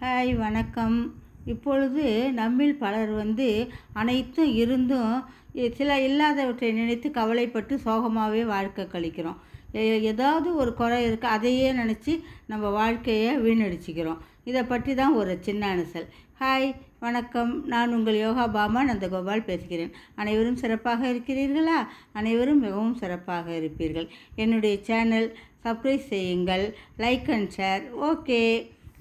Hi வணக்கம். இப்பொழுது நம்மில் பலர் வந்து அனைத்தும் இருந்தும் சில இல்லாதவற்றை நினைத்து கவலைப்பட்டு சோகமாகவே வாழ்க்கை கழிக்கிறோம். ஏதாவது ஒரு குறை இருக்குது அதையே நினச்சி நம்ம வாழ்க்கையை வீணடிச்சுக்கிறோம். இதை பற்றி தான் ஒரு சின்ன அனுசல். ஹாய் வணக்கம். நான் உங்கள் யோகா பாமா நந்தகோபால் பேசுகிறேன். அனைவரும் சிறப்பாக இருக்கிறீர்களா? அனைவரும் மிகவும் சிறப்பாக இருப்பீர்கள். என்னுடைய சேனல் சப்ஸ்கிரைப் செய்யுங்கள் லைக் அண்ட் ஷேர். ஓகே.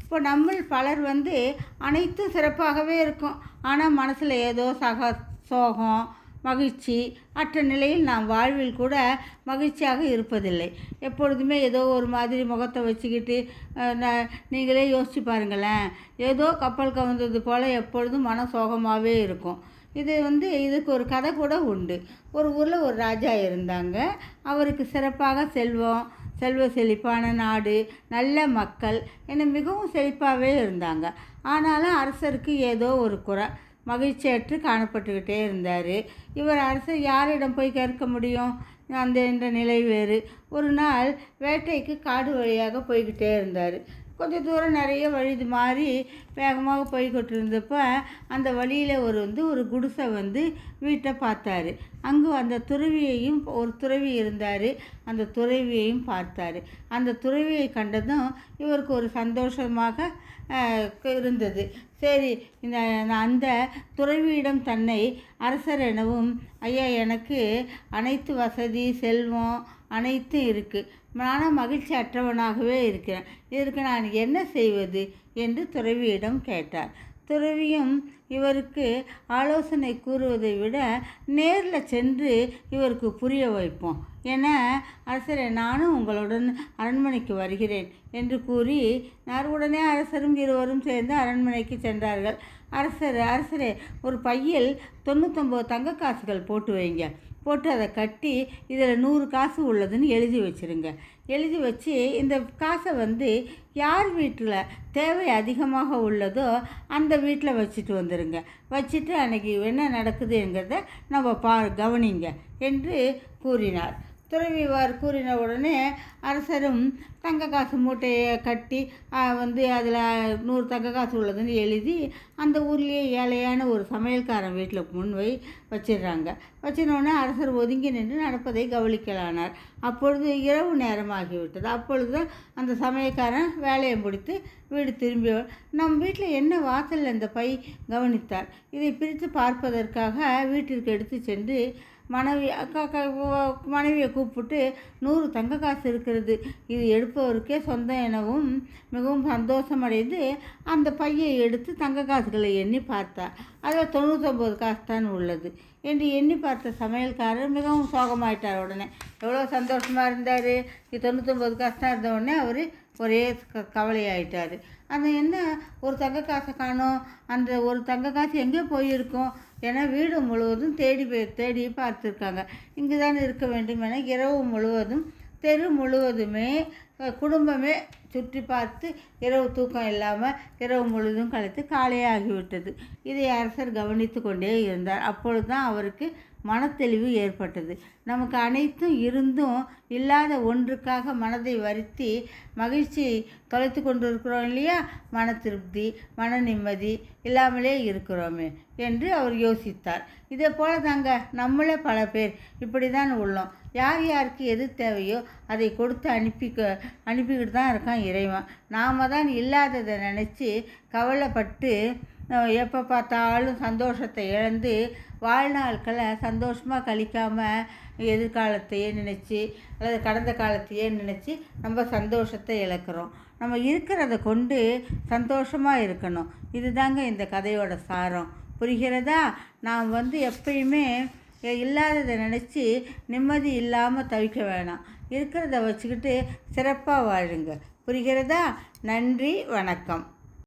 இப்போ நம்ம பலர் வந்து அனைத்தும் சிறப்பாகவே இருக்கும். ஆனால் மனசில் ஏதோ சக சோகம் மகிழ்ச்சி அற்ற நிலையில் நாம் வாழ்வில் கூட மகிழ்ச்சியாக இருப்பதில்லை. எப்பொழுதுமே ஏதோ ஒரு மாதிரி முகத்தை வச்சுக்கிட்டு ந- நீங்களே யோசிச்சு பாருங்களேன். ஏதோ கப்பல் கவுந்தது போல் எப்பொழுதும் மன சோகமாகவே இருக்கும். இது வந்து இதுக்கு ஒரு கதை கூட உண்டு. ஒரு ஊரில் ஒரு ராஜா இருந்தாங்க. அவருக்கு சிறப்பாக செல்வம் செல்வ செழிப்பான நாடு நல்ல மக்கள் என மிகவும் செழிப்பாகவே இருந்தாங்க. ஆனாலும் அரசருக்கு ஏதோ ஒரு குறை மகிழ்ச்சியற்று காணப்பட்டுக்கிட்டே இருந்தார். இவர் அரசர் யாரிடம் போய் கேட்க முடியும்? அந்த என்ற நிலை வேறு. ஒரு நாள் வேட்டைக்கு காடு வழியாக போய்கிட்டே இருந்தார். கொஞ்சம் தூரம் நிறைய வழி மாறி வேகமாக போய்கிட்டு இருந்தப்போ அந்த வழியில் ஒரு வந்து ஒரு குடிசை வந்து வீட்டை பார்த்தாரு. அங்கு அந்த துறவியையும் ஒரு துறவி இருந்தார். அந்த துறவியையும் பார்த்தாரு. அந்த துறவியை கண்டதும் இவருக்கு ஒரு சந்தோஷமாக இருந்தது. சரி இந்த நான் அந்த துறவியிடம் தன்னை அரசர் எனவும் ஐயா எனக்கு அனைத்து வசதி செல்வம் அனைத்தும் இருக்குது நானும் மகிழ்ச்சி அற்றவனாகவே இருக்கிறேன். இதற்கு நான் என்ன செய்வது? என்று துறவியிடம் கேட்டார். துறவியும் இவருக்கு ஆலோசனை கூறுவதை விட நேரில் சென்று இவருக்கு புரிய வைப்போம். என அரசரே நானும் உங்களுடன் அரண்மனைக்கு வருகிறேன் என்று கூறி நான் உடனே அரசரும் இருவரும் சேர்ந்து அரண்மனைக்கு சென்றார்கள். அரசர் அரசரே ஒரு பையில் தொண்ணூத்தொம்பது தங்க காசுகள் போட்டு வைங்க. போட்டு அதை கட்டி இதில் நூறு காசு உள்ளதுன்னு எழுதி வச்சிருங்க. எழுதி வச்சு இந்த காசை வந்து யார் வீட்டில் தேவை அதிகமாக உள்ளதோ அந்த வீட்டில் வச்சுட்டு வந்துடுங்க வச்சுட்டு அன்னைக்கு என்ன நடக்குதுங்கிறத நம்ம பா கவனிங்க என்று கூறினார். துறவிவார் கூறின உடனே அரசரும் தங்க காசு மூட்டையை கட்டி வந்து அதில் நூறு தங்க காசு உள்ளதுன்னு எழுதி அந்த ஊர்லேயே ஏழையான ஒரு சமையல்காரன் வீட்டில் முன் வை வச்சிடுறாங்க. வச்சினோடனே அரசர் ஒதுங்கி நின்று நடப்பதை கவனிக்கலானார். அப்பொழுது இரவு நேரமாகிவிட்டது. அப்பொழுது அந்த சமையல்காரன் வேலையை முடித்து வீடு திரும்பி நம் வீட்டில் என்ன வாசலில் இந்த பை? கவனித்தார். இதை பிரித்து பார்ப்பதற்காக வீட்டிற்கு எடுத்து சென்று மனைவி அக்கா அக்கா மனைவியை கூப்பிட்டு நூறு தங்க காசு இருக்கிறது. இது எடுப்பவருக்கே சொந்தம் எனவும் மிகவும் சந்தோஷமடைந்து அந்த பையை எடுத்து தங்க காசுகளை எண்ணி பார்த்தா. அதில் தொண்ணூற்றொம்பது காசு தான் உள்ளது என்று எண்ணி பார்த்த சமையல்காரர் மிகவும் சோகமாயிட்டார் உடனே. எவ்வளோ சந்தோஷமாக இருந்தார். இது தொண்ணூத்தொம்பது காசு தான் இருந்த உடனே அவர் ஒரே க- கவலையாயிட்டார். அந்த என்ன ஒரு தங்க காசை காணோம்? அந்த ஒரு தங்க காசு எங்கே போயிருக்கும்? ஏன்னா வீடு முழுவதும் தேடி போய் தேடி பார்த்துருக்காங்க. இங்கே தான் இருக்க வேண்டும் என இரவு முழுவதும் தெரு முழுவதுமே குடும்பமே சுற்றி பார்த்து இரவு தூக்கம் இல்லாமல் இரவு முழுவதும் கழித்து காலையாகிவிட்டது. இதை அரசர் கவனித்து கொண்டே இருந்தார். அப்பொழுது தான் அவருக்கு மனத்தெளிவு ஏற்பட்டது. நமக்கு அனைத்தும் இருந்தும் இல்லாத ஒன்றுக்காக மனதை வருத்தி மகிழ்ச்சி தொலைத்து கொண்டு இருக்கிறோம் இல்லையா? மன திருப்தி மன நிம்மதி இல்லாமலே இருக்கிறோமே என்று அவர் யோசித்தார். இதே போல தாங்க நம்மளே பல பேர் இப்படி தான் உள்ளோம். யார் யாருக்கு எது தேவையோ அதை கொடுத்து அனுப்பி அனுப்பிக்கிட்டு தான் இருக்கான் இறைவன். நாம தான் இல்லாததை நினச்சி கவலைப்பட்டு எப்போ பார்த்தாலும் சந்தோஷத்தை இழந்து வாழ்நாட்களை சந்தோஷமாக கழிக்காமல் எதிர்காலத்தையே நினச்சி அல்லது கடந்த காலத்தையே நினச்சி நம்ம சந்தோஷத்தை இழக்கிறோம். நம்ம இருக்கிறத கொண்டு சந்தோஷமாக இருக்கணும். இதுதாங்க இந்த கதையோட சாரம். புரிகிறதா? நாம் வந்து எப்பயுமே இல்லாததை நினச்சி நிம்மதி இல்லாமல் தவிக்க வேணாம். இருக்கிறத வச்சுக்கிட்டு சிறப்பாக வாழுங்க. புரிகிறதா? நன்றி வணக்கம்.